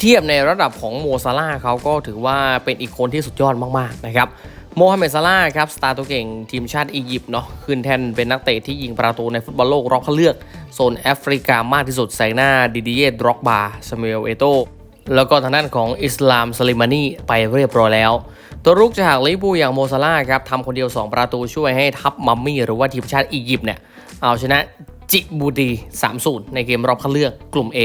เทียบในระดับของโมซาร่าเขาก็ถือว่าเป็นอีกคนที่สุดยอดมากๆนะครับโมฮัมเหม็ดซาร่าครับสตาร์ตัวเก่งทีมชาติอียิปต์เนาะขึ้นแทนเป็นนักเตะที่ยิงประตูในฟุตบอลโลกรอบคัดเลือก โซนแอฟริกามากที่สุดแซงหน้าดิดิเย่ดร็อกบาซามูเอลเอโตแล้วก็ทางด้านของอิสลามสลิมานีไปเรียบร้อยแล้ว ตัวรุกจากลิเวอร์พูลอย่างโมซาร่าครับทำคนเดียว 2 ประตูช่วยให้ทัพมัมมี่หรือว่าทีมชาติอียิปต์เนี่ยเอาชนะ จิบูดี3-0ในเกมรอบคัดเลือกกลุ่ม A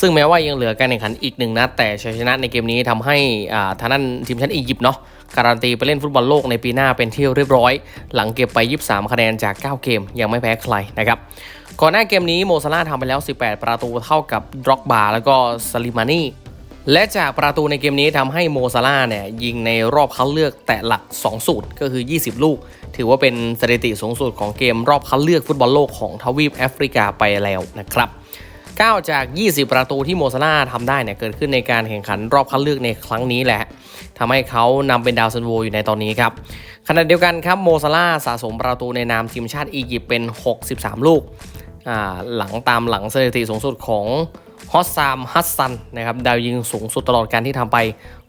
ซึ่งแม้ว่ายังเหลือการแข่งขันอีกหนึ่งนัดแต่ชัยชนะในเกมนี้ทำให้อ่าทางด้นทีมชาติอียิปต์เนาะการันตีไปเล่นฟุตบอลโลกในปีหน้าเป็นที่เรียบร้อย หลังเก็บไป 23 คะแนนจาก 9 เกม ยังไม่แพ้ใครนะครับก่อนหน้าเกมนี้โมซาร่าทำไปแล้ว 18 ประตูเท่ากับดร็อกบาแล้วก็สลิมานี และจากประตูในเกมนี้ทำให้โมซาร่าเนี่ยยิงในรอบคัดเลือกแต่หลัก 2 สูตรก็คือ 20 ลูก ถือว่าเป็นสถิติสูงสุดของเกมรอบคัดเลือกฟุตบอลโลกของทวีปแอฟริกาไปแล้วนะครับ9จาก 20 ประตูที่โมซาร่าทำได้เนี่ยเกิดขึ้นในการแข่งขันรอบคัดเลือกในครั้งนี้แหละทำให้เขานำเป็นดาวซันโวอยู่ในตอนนี้ครับขณะเดียวกันครับโมซาร่าสะสมประตูในนามทีมชาติอียิปต์เป็น 63 ลูกหลังตามหลังสถิติสูงสุดของ ฮอสซามฮัสซันนะครับดาวยิงสูงสุดตลอดการที่ทำไป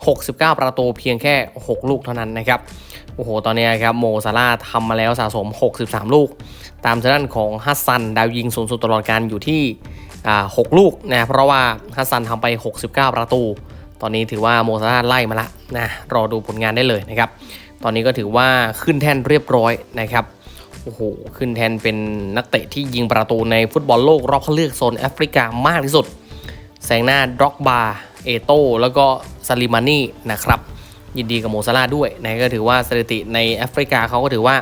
69 ประตูเพียงแค่ 6 ลูกเท่านั้นนะครับโอ้โหตอนนี้ครับโมซาร่าทำมาแล้วสะสม 63 ลูก ตามทางด้านของฮัสซันดาวยิงสูงสุดตลอดการอยู่ที่ 6 ลูกนะเพราะว่าฮัสซันทำไป 69 ประตู ตอนนี้ถือว่าโมซาร่าไล่มาละนะรอดูผลงานได้เลยนะครับตอนนี้ก็ถือว่าขึ้นแท่นเรียบร้อยนะครับ โอ้โห ขึ้นแทนเป็นนักเตะที่ยิงประตูในฟุตบอลโลกรอบคัดเลือกโซนแอฟริกามากที่สุด แซงหน้าด็อกบาเอโตแล้วก็ซาลิมานีนะครับยินดีกับโมซาร่าด้วยนะก็ถือว่าสถิติในแอฟริกาเขาก็ถือว่า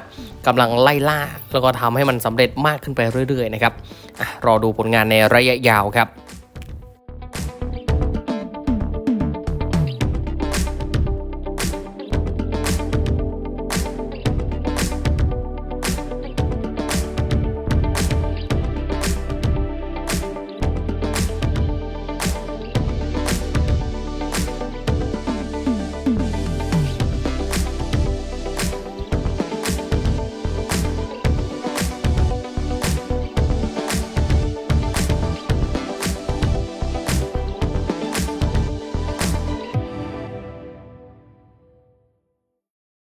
กำลังไล่ล่า แล้วก็ทำให้มันสำเร็จมากขึ้นไปเรื่อยๆนะครับอรอดูผลงานในระยะยาวครับ